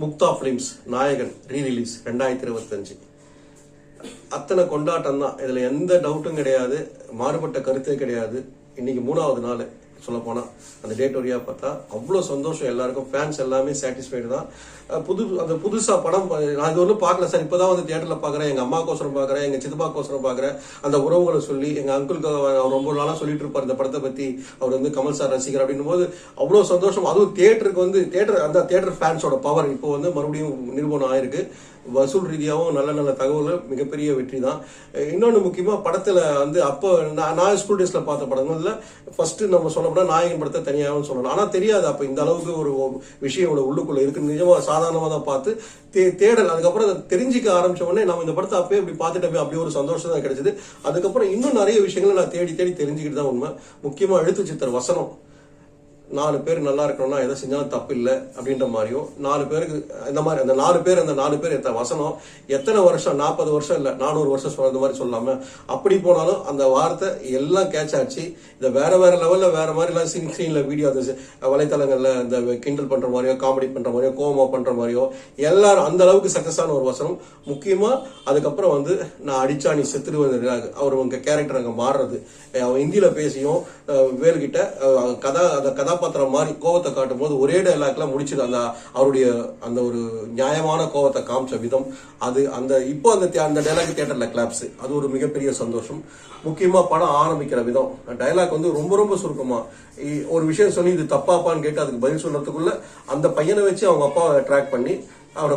Mukta films நாயகன் re release ரெண்டாயிரத்தி இருபத்தஞ்சு. அத்தனை கொண்டாட்டம் தான் இதில் எந்த டவுட்டும் கிடையாது. மாறுபட்ட கருத்தே கிடையாது. இன்னைக்கு மூணாவது நாள். சொல்ல போனா அந்த டேட் வழியா பார்த்தா அவ்வளோ சந்தோஷம் எல்லாருக்கும். ஃபேன்ஸ் எல்லாமே சாட்டிஸ்ஃபைடு தான். புது அந்த புதுசா படம் நான் இது ஒன்றும் பார்க்கல சார். இப்பதான் வந்து தியேட்டர்ல பார்க்குறேன். எங்க அம்மாக்கோசரம் பார்க்குறேன். எங்க சித்தப்பாக்கோசரம் பார்க்குறேன். அந்த உறவுகளை சொல்லி எங்க அங்கிளுக்கு அவர் ரொம்ப நாளா சொல்லிட்டு இருப்பார். இந்த படத்தை பத்தி அவர் வந்து கமல் சார் ரசிகர் அப்படின்னும் போது அவ்வளோ சந்தோஷம். அதுவும் தியேட்டருக்கு வந்து தியேட்டர் அந்த தியேட்டர் ஃபேன்ஸோட பவர் இப்போ வந்து மறுபடியும் நிரூபணம் ஆயிருக்கு. வசூல் ரீதியாகவும் நல்ல நல்ல தகவல்கள் மிகப்பெரிய வெற்றி தான். இன்னொன்று முக்கியமாக படத்தில் வந்து அப்போ நான் நான் ஸ்கூல் டேஸில் பார்த்த படங்கள்ல ஃபஸ்ட்டு நம்ம சொல்ல போனால் நாயகன் படத்தை தனியாகவும் சொல்லணும். ஆனால் தெரியாது அப்போ இந்த அளவுக்கு ஒரு விஷயம் உள்ளுக்குள்ளே உள்ளுக்குள்ள இருக்கு. நிஜமாக சாதாரணமாக தான் பார்த்து தே தேடல். அதுக்கப்புறம் அதை தெரிஞ்சிக்க ஆரம்பிச்ச உடனே நம்ம இந்த படத்தை அப்பயே இப்படி பார்த்துட்டு அப்படி ஒரு சந்தோஷம் தான் கிடைச்சது. அதுக்கப்புறம் இன்னும் நிறைய விஷயங்களை நான் தேடி தேடி தெரிஞ்சுக்கிட்டு தான் உண்மை. முக்கியமாக எழுத்து சித்திர வசனம். நாலு பேர் நல்லா இருக்கணும்னா எதை செஞ்சாலும் தப்பு இல்லை அப்படின்ற மாதிரியும் நாலு பேருக்கு இந்த மாதிரி அந்த நாலு பேர் அந்த நாலு பேர் எத்தனை வசனம் எத்தனை வருஷம் நாற்பது வருஷம் இல்லை நானூறு வருஷம் சொல்ற மாதிரி சொல்லாம அப்படி போனாலும் அந்த வார்த்தை எல்லாம் கேட்ச் ஆச்சு. இதை வேற வேற லெவலில் வேற மாதிரி எல்லாம் சிங் ஸ்க்ரீன்ல வீடியோ அந்த வலைத்தளங்களில் இந்த கிண்டல் பண்ற மாதிரியோ காமெடி பண்ற மாதிரியோ கோமா பண்ற மாதிரியோ எல்லாரும் அந்த அளவுக்கு சக்சஸ் ஒரு வசனம். முக்கியமா அதுக்கப்புறம் வந்து நான் அடிச்சா நீ செத்துடுவது அவர் உங்க கேரக்டர் அங்கே மாறுறது. அவன் ஹிந்தியில் பேசியும் அஹ் கதா அந்த கதா அந்த கதாபாத்திரம் மாதிரி கோவத்தை காட்டும் போது ஒரே டைலாக்ல முடிச்சிடு அந்த அவருடைய அந்த ஒரு நியாயமான கோவத்தை காமிச்ச விதம். அது அந்த இப்போ அந்த அந்த டைலாக் தியேட்டர்ல கிளாப்ஸ் அது ஒரு மிகப்பெரிய சந்தோஷம். முக்கியமா படம் ஆரம்பிக்கிற விதம். டைலாக் வந்து ரொம்ப ரொம்ப சுருக்கமா. ஒரு விஷயம் சொல்லி இது தப்பாப்பான்னு கேட்டு அதுக்கு பதில் சொல்றதுக்குள்ள அந்த பையனை வச்சு அவங்க அப்பாவை ட்ராக் பண்ணி அவரை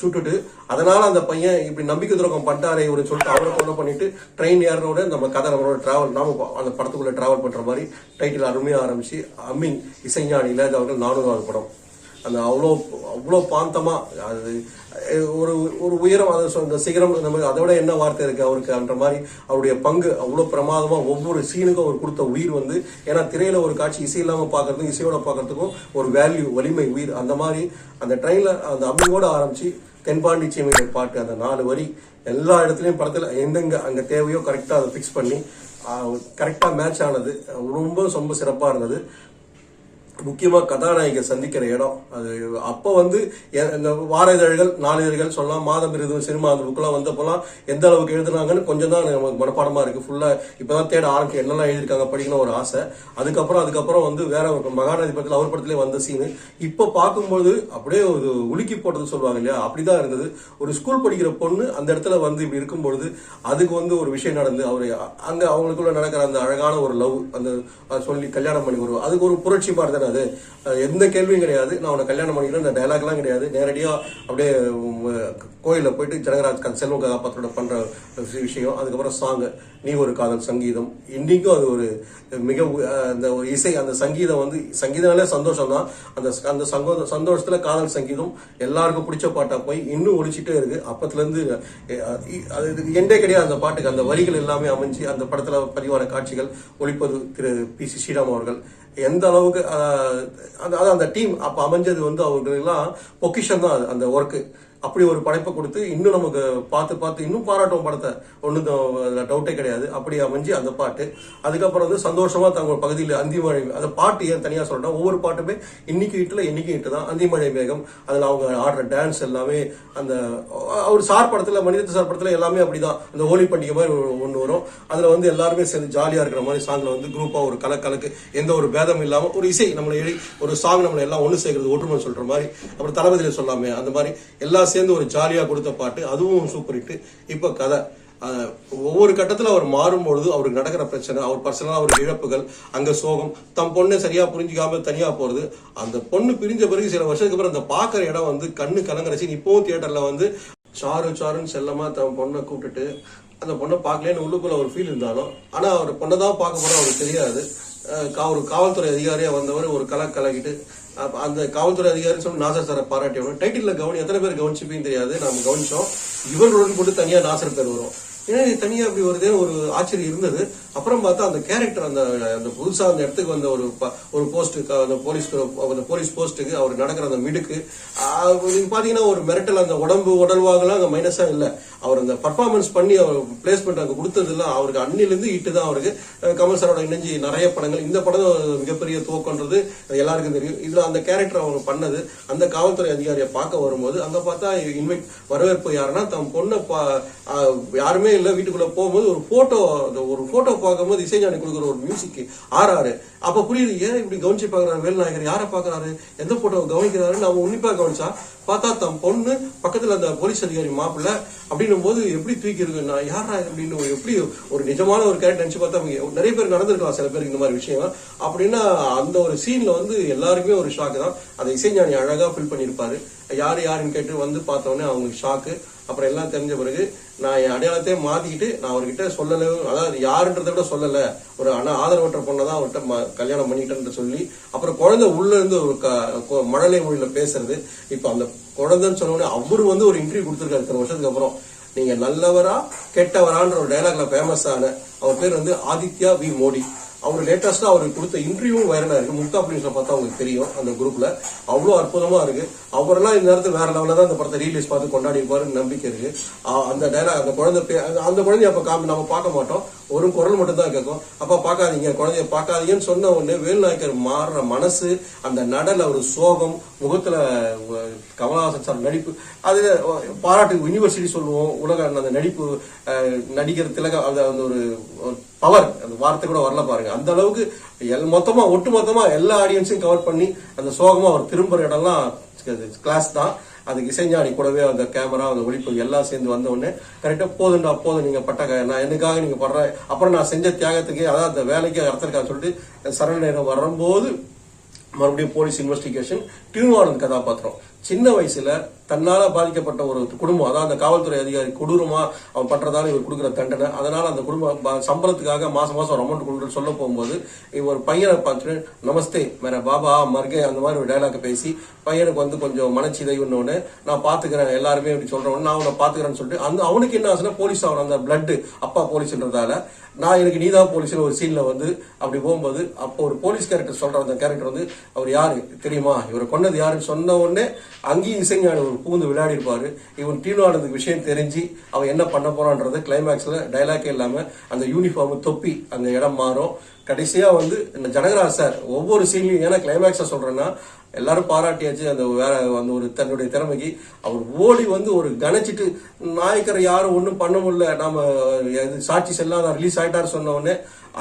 சுட்டுட்டு அதனால அந்த பையன் இப்படி நம்பிக்கை துரோகம் பண்ணிட்டாரே இவரு சொல்லிட்டு அவரை கொலை பண்ணிட்டு ட்ரெயின் ஏறினோட நம்ம கதை நம்மளோட டிராவல் நாம அந்த படத்துக்குள்ள டிராவல் பண்ற மாதிரி டைட்டில் அருமையாக ஆரம்பிச்சு அமீன் இசைஞானி இல்லாத அவர்கள் நானூறாவது படம். அந்த அவ்வளோ அவ்வளோ பாந்தமாக அது ஒரு ஒரு உயரம் அதை சொல்~ இந்த சிகரம் நம்ம அதை விட என்ன வார்த்தை இருக்கு அவருக்கு அந்த மாதிரி அவருடைய பங்கு அவ்வளோ பிரமாதமாக ஒவ்வொரு சீனுக்கும் அவர் கொடுத்த உயிர் வந்து ஏன்னா திரையில் ஒரு காட்சி இசை இல்லாமல் பார்க்குறதுக்கும் இசையோட பார்க்குறதுக்கும் ஒரு வேல்யூ வலிமை உயிர் அந்த மாதிரி அந்த ட்ரெயினில் அந்த அம்மியோடு ஆரம்பித்து தென்பாண்டி பாட்டு அந்த நாலு வரி எல்லா இடத்துலையும் படத்தில் எந்தெங்க அங்கே தேவையோ கரெக்டாக அதை ஃபிக்ஸ் பண்ணி கரெக்டாக மேட்ச் ஆனது ரொம்ப ரொம்ப சிறப்பாக இருந்தது. முக்கியமாக கதாநாயகர் சந்திக்கிற இடம். அது அப்போ வந்து எ- இந்த வார இதழ்கள் நாளிதழ்கள் சொல்லலாம் மாதம் விருது சினிமா அந்த புக்கெலாம் வந்தப்போலாம் எந்த அளவுக்கு எழுதுனாங்கன்னு கொஞ்சம் தான் நமக்கு இருக்குது ஃபுல்லாக இப்போ தான் தேட ஆரம்பிச்சு என்னெல்லாம் எழுதியிருக்காங்க படிக்கணும் ஒரு ஆசை. அதுக்கப்புறம் அதுக்கப்புறம் வந்து வேற ஒரு மகாநதி படத்தில் அவர் படத்திலே வந்த சீனு இப்போ பார்க்கும்போது அப்படியே ஒரு உலுக்கி போட்டது சொல்லுவாங்க இல்லையா? அப்படி தான் இருந்தது. ஒரு ஸ்கூல் படிக்கிற பொண்ணு அந்த இடத்துல வந்து இப்படி இருக்கும்பொழுது அதுக்கு வந்து ஒரு விஷயம் நடந்து அவர் அங்கே அவங்களுக்குள்ள நடக்கிற அந்த அழகான ஒரு லவ் அந்த சொல்லி கல்யாணம் பண்ணி வருவோம் அதுக்கு ஒரு புரட்சி மாதிரி தானே அது எந்த கேள்வியும் கிடையாது. நான் உன்னை கல்யாணம் பண்ணிக்கிறேன். இந்த டைலாக்லாம் கிடையாது. நேரடியாக அப்படியே கோயிலில் போயிட்டு ஜனகராஜ் கன் செல்வம் கதாபாத்திரோட பண்ணுற விஷயம். அதுக்கப்புறம் சாங் நீ ஒரு காதல் சங்கீதம். இன்றைக்கும் அது ஒரு மிக அந்த ஒரு இசை அந்த சங்கீதம் வந்து சங்கீதனாலே சந்தோஷம் தான் அந்த அந்த சங்கோ சந்தோஷத்தில் காதல் சங்கீதம் எல்லாருக்கும் பிடிச்ச பாட்டாக போய் இன்னும் ஒழிச்சிட்டே இருக்குது அப்பத்துலேருந்து அது இதுக்கு எண்டே கிடையாது அந்த பாட்டுக்கு. அந்த வரிகள் எல்லாமே அமைஞ்சு அந்த படத்தில் பதிவான காட்சிகள் ஒழிப்பது திரு பி சி ஸ்ரீராம் அவர்கள். எந்த அளவுக்கு அஹ், அந்த அந்த டீம் அப்போ அமைஞ்சது வந்து அவர்களுக்கெல்லாம் பொக்கிஷன் தான் அது, அந்த ஒர்க்கு அப்படி ஒரு படைப்பை கொடுத்து இன்னும் நமக்கு பார்த்து பார்த்து இன்னும் பாராட்டும் படத்தை. ஒன்றும் டவுட்டே கிடையாது. அப்படி அமைஞ்சு அந்த பாட்டு. அதுக்கப்புறம் வந்து சந்தோஷமாக தங்கள் பகுதியில் அந்திமழை அந்த பாட்டு ஏன் தனியாக சொல்கிறேன் ஒவ்வொரு பாட்டுமே இன்னைக்கு ஹிட்ல இன்னைக்கு இட்டு தான். அந்திமழை மேகம் அதில் அவங்க ஆடுற டான்ஸ் எல்லாமே அந்த அவர் சார் படத்தில் மனித சார் படத்தில் எல்லாமே அப்படிதான். அந்த ஹோலி பண்டிகை மாதிரி ஒன்று வரும். அதில் வந்து எல்லாருமே சேர்ந்து ஜாலியாக இருக்கிற மாதிரி சாங்ல வந்து குரூப்பாக ஒரு கலக்கலக்கு கலக்கு எந்த ஒரு பேதம் இல்லாமல் ஒரு இசை நம்மளை எழுதி ஒரு சாங் நம்மளை எல்லாம் ஒன்று சேர்க்கறது ஒற்றுமை சொல்கிற மாதிரி அப்புறம் தளபதியில் சொல்லாமே அந்த மாதிரி எல்லா எல்லாம் சேர்ந்து ஒரு ஜாலியா கொடுத்த பாட்டு அதுவும் சூப்பர் ஹிட் இப்போ கதை ஒவ்வொரு கட்டத்துல அவர் மாறும்பொழுது அவருக்கு நடக்கிற பிரச்சனை அவர் பர்சனலா அவர் இழப்புகள் அங்க சோகம் தம் பொண்ணை சரியா புரிஞ்சுக்காம தனியா போறது. அந்த பொண்ணு பிரிஞ்ச பிறகு சில வருஷத்துக்கு அப்புறம் அந்த பாக்குற இடம் வந்து கண்ணு கலங்கரச்சு இப்பவும் தியேட்டர்ல வந்து சாரு சாருன்னு செல்லமா தன் பொண்ணை கூப்பிட்டுட்டு அந்த பொண்ணை பார்க்கலன்னு உள்ளுக்குள்ள ஒரு ஃபீல் இருந்தாலும் ஆனா அவர் பொண்ணை தான் பார்க்க போறோம் அவருக்கு தெரியாது. ஒரு காவல்துறை அதிகாரியாக வந்தவர் ஒரு கலை கலக்கிட்டு அந்த காவல்துறை அதிகாரி சொல்லி நாசர் சாரை பாராட்டி டைட்டிலில் கவனி எத்தனை பேர் கவனிச்சுப்பீங்க தெரியாது நம்ம கவனிச்சோம். இவர்களுடன் போட்டு தனியாக நாசர் பேர் வரும் ஏன்னா இது தனியா அப்படி வருதே ஒரு ஆச்சரியம் இருந்தது? அப்புறம் பார்த்தா அந்த கேரக்டர் அந்த அந்த புதுசா அந்த இடத்துக்கு வந்த ஒரு ப- ஒரு போஸ்ட்டுக்கு அந்த போலீஸ் அந்த போலீஸ் போஸ்ட்டுக்கு அவர் நடக்கிற அந்த மிடுக்கு நீங்க பாத்தீங்கன்னா ஒரு மிரட்டல் அந்த உடம்பு உடல்வாகலாம் அங்க மைனஸா இல்ல. அவர் அந்த பர்ஃபார்மன்ஸ் பண்ணி அவர் பிளேஸ்மெண்ட் அங்க கொடுத்ததுலாம் அவருக்கு அன்னிலிருந்து இட்டு தான் அவருக்கு. கமல் சாரோட இணைஞ்சு நிறைய படங்கள். இந்த படம் மிகப்பெரிய துவக்கன்றது எல்லாருக்கும் தெரியும். இதுல அந்த கேரக்டர் அவங்க பண்ணது அந்த காவல்துறை அதிகாரியை பார்க்க வரும்போது அங்க பார்த்தா இன்வைட் வரவேற்பு யாருன்னா தம் பொண்ணை பா- யாருமே ட்ரெயினில் வீட்டுக்குள்ள போகும்போது ஒரு ஃபோட்டோ அந்த ஒரு ஃபோட்டோ பார்க்கும்போது இசைஞானி கொடுக்குற ஒரு மியூசிக் ஆறாரு. அப்போ புரியுது ஏன் இப்படி கவனிச்சு பார்க்குறாரு வேல்நாயகர்? யாரை பார்க்குறாரு? எந்த ஃபோட்டோ கவனிக்கிறாருன்னு நம்ம உன்னிப்பாக கவனிச்சா பார்த்தா தம் பொண்ணு பக்கத்தில் அந்த போலீஸ் அதிகாரி மாப்பிள்ள அப்படின்னும் போது எப்படி தூக்கி இருக்கு நான் யாரா அப்படின்னு ஒரு எப்படி ஒரு நிஜமான ஒரு கேரக்டர் நினச்சி பார்த்தா அவங்க நிறைய பேர் நடந்திருக்கலாம் சில பேருக்கு இந்த மாதிரி விஷயம் அப்படின்னா அந்த ஒரு சீனில் வந்து எல்லாருக்குமே ஒரு ஷாக்கு தான். அந்த இசைஞானி அழகாக ஃபில் பண்ணியிருப்பாரு. யார் யாருன்னு கேட்டு வந்து பார்த்த உடனே அவங்களுக்கு ஷாக்கு அப்புறம் எல்லாம் தெரிஞ்ச பிறகு நான் என் அடையாளத்தையே மாத்திக்கிட்டு நான் அவர்கிட்ட சொல்லல. அதாவது யாருன்றதை விட சொல்லல. ஒரு அண்ணா ஆதரவற்ற பொண்ணை தான் அவர்கிட்ட ம- கல்யாணம் பண்ணிக்கிட்டேன்னு சொல்லி அப்புறம் குழந்தை உள்ள இருந்து ஒரு க- மழலை மொழியில பேசுறது. இப்ப அந்த குழந்தைன்னு சொன்ன அவரு வந்து ஒரு இன்டர்வியூ கொடுத்துருக்காரு இத்தனை வருஷத்துக்கு அப்புறம். நீங்க நல்லவரா கெட்டவரான்ற ஒரு டைலாக்ல ஃபேமஸ் ஆன அவர் பேர் வந்து ஆதித்யா வி மோடி. அவர் லேட்டஸ்டா அவருக்கு கொடுத்த இன்டர்வியூ வைரலா இருக்கு? முக்தா பிலிம்ஸ்ல பார்த்தா அவங்களுக்கு தெரியும் அந்த குரூப்ல அவ்வளவு அற்புதமா இருக்கு. அவரெல்லாம் இந்த நேரத்தில் வேற லெவலில் தான் இந்த படத்தை ரீலீஸ் பார்த்து கொண்டாடி இருப்பாருன்னு நம்பிக்கை இருக்கு. அந்த டைலாக் அந்த குழந்தை அந்த- அந்த குழந்தைய அப்ப காமி நம்ம பார்க்க மாட்டோம். ஒரு குரல் மட்டும் தான் கேட்கும். அப்பா பார்க்காதீங்க குழந்தைய பார்க்காதீங்கன்னு சொன்ன உடனே வேலுநாயக்கர் மாறுற மனசு அந்த நடல ஒரு சோகம் முகத்துல கமலஹாசன் சார் நடிப்பு அது பாராட்டு யூனிவர்சிட்டி சொல்லுவோம் உலக அந்த நடிப்பு நடிக்கிற நடிகர் திலக அந்த அந்த ஒரு பவர் அந்த வார்த்தை கூட வரல பாருங்க. அந்த அளவுக்கு எல் மொத்தமா ஒட்டு மொத்தமா எல்லா ஆடியன்ஸையும் கவர் பண்ணி அந்த சோகமா அவர் திரும்புற இடம்லாம் கிளாஸ் தான். அதுக்கு இசைஞானி கூடவே அந்த கேமரா அந்த ஒழிப்பு எல்லாம் சேர்ந்து வந்த உடனே கரெக்டாக போதுண்டா போதும் நீங்கள் பட்ட நான் எனக்காக நீங்கள் படுற அப்புறம் நான் செஞ்ச தியாகத்துக்கு அதாவது அந்த வேலைக்கு அர்த்தம் இருக்கான்னு சொல்லிட்டு சரண நேரம் வரும்போது மறுபடியும் போலீஸ் இன்வெஸ்டிகேஷன் டியூன்வாலன் கதாபாத்திரம். சின்ன வயசுல தன்னால பாதிக்கப்பட்ட ஒரு குடும்பம் அதாவது அந்த காவல்துறை அதிகாரி கொடூரமா அவன் பண்றதால இவர் கொடுக்குற தண்டனை. அதனால அந்த குடும்பம் சம்பளத்துக்காக மாசம் மாசம் ஒரு அமௌண்ட் கொடுக்குற சொல்ல போகும்போது இவர் ஒரு பையனை பார்த்துட்டு நமஸ்தே மேர பாபா மர்கே அந்த மாதிரி ஒரு டைலாக் பேசி பையனுக்கு வந்து கொஞ்சம் மனச்சிதைவுன்னு உடனே நான் பாத்துக்கிறேன் எல்லாருமே இப்படி சொல்றவன் நான் அவனை பாத்துக்கிறேன்னு சொல்லிட்டு அந்த அவனுக்கு என்ன ஆச்சுன்னா போலீஸ் அவன் அந்த பிளட் அப்பா போலீஸ்ன்றதால நான் எனக்கு நீதான் போலீஸ்னு ஒரு சீன்ல வந்து அப்படி போகும்போது அப்போ ஒரு போலீஸ் கேரக்டர் சொல்ற அந்த கேரக்டர் வந்து அவர் யாரு? தெரியுமா? இவரை கொன்னது யாருன்னு சொன்ன உடனே அங்கேயும் இசைஞான ஒரு பூந்து விளையாடி இருப்பார் இவன் டீனோனதுக்கு விஷயம் தெரிஞ்சு அவன் என்ன பண்ண போறான்றது கிளைமேக்ஸில் டைலாக்கே இல்லாமல் அந்த யூனிஃபார்ம் தொப்பி அந்த இடம் மாறும். கடைசியாக வந்து இந்த ஜனகராஜ் சார் ஒவ்வொரு சீன்லையும் ஏன்னா கிளைமேக்ஸை சொல்கிறேன்னா எல்லாரும் பாராட்டியாச்சு. அந்த வேற அந்த ஒரு தன்னுடைய திறமைக்கு அவர் ஓடி வந்து ஒரு கணச்சிட்டு நாயக்கரை யாரும் ஒன்றும் பண்ண முடியல. நாம இது சாட்சி செல்லாம் ரிலீஸ் ஆயிட்டாரு சொன்ன உடனே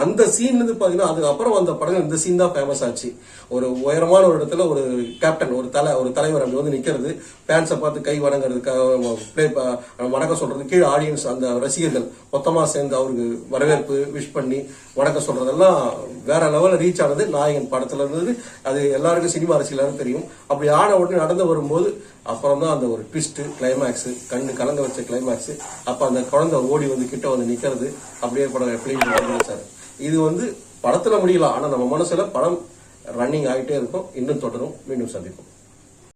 அந்த சீன்ல இருந்து பாத்தீங்கன்னா அதுக்கப்புறம் வந்த படங்கள் இந்த சீன் தான் ஃபேமஸ் ஆச்சு. ஒரு உயரமான ஒரு இடத்துல ஒரு கேப்டன் ஒரு தலை ஒரு தலைவர் அப்படி வந்து நிக்கிறது. ஃபேன்ஸை பார்த்து கை வணங்குறதுக்காக பிளே வணக்கம் சொல்றது கீழே ஆடியன்ஸ் அந்த ரசிகர்கள் மொத்தமா சேர்ந்து அவருக்கு வரவேற்பு விஷ் பண்ணி வணக்கம் சொல்றதெல்லாம் வேற லெவலில் ரீச் ஆனது நாயகன் படத்துல இருந்தது. அது எல்லாருக்கும் சினிமா ரசிகர்களுக்கும் தெரியும். அப்படி ஆன உடனே நடந்து வரும்போது அப்புறம் தான் அந்த ஒரு ட்விஸ்ட் கிளைமேக்ஸ் கண்ணு கலங்க வச்ச கிளைமேக்ஸ் அப்ப அந்த குழந்தை ஓடி வந்து கிட்ட வந்து நிக்கிறது. அப்படியே படம் எப்படி சார் இது வந்து படத்துல முடியலாம். ஆனா நம்ம மனசுல படம் ரன்னிங் ஆகிட்டே இருக்கும். இன்னும் தொடரும். மீண்டும் சந்திப்போம்.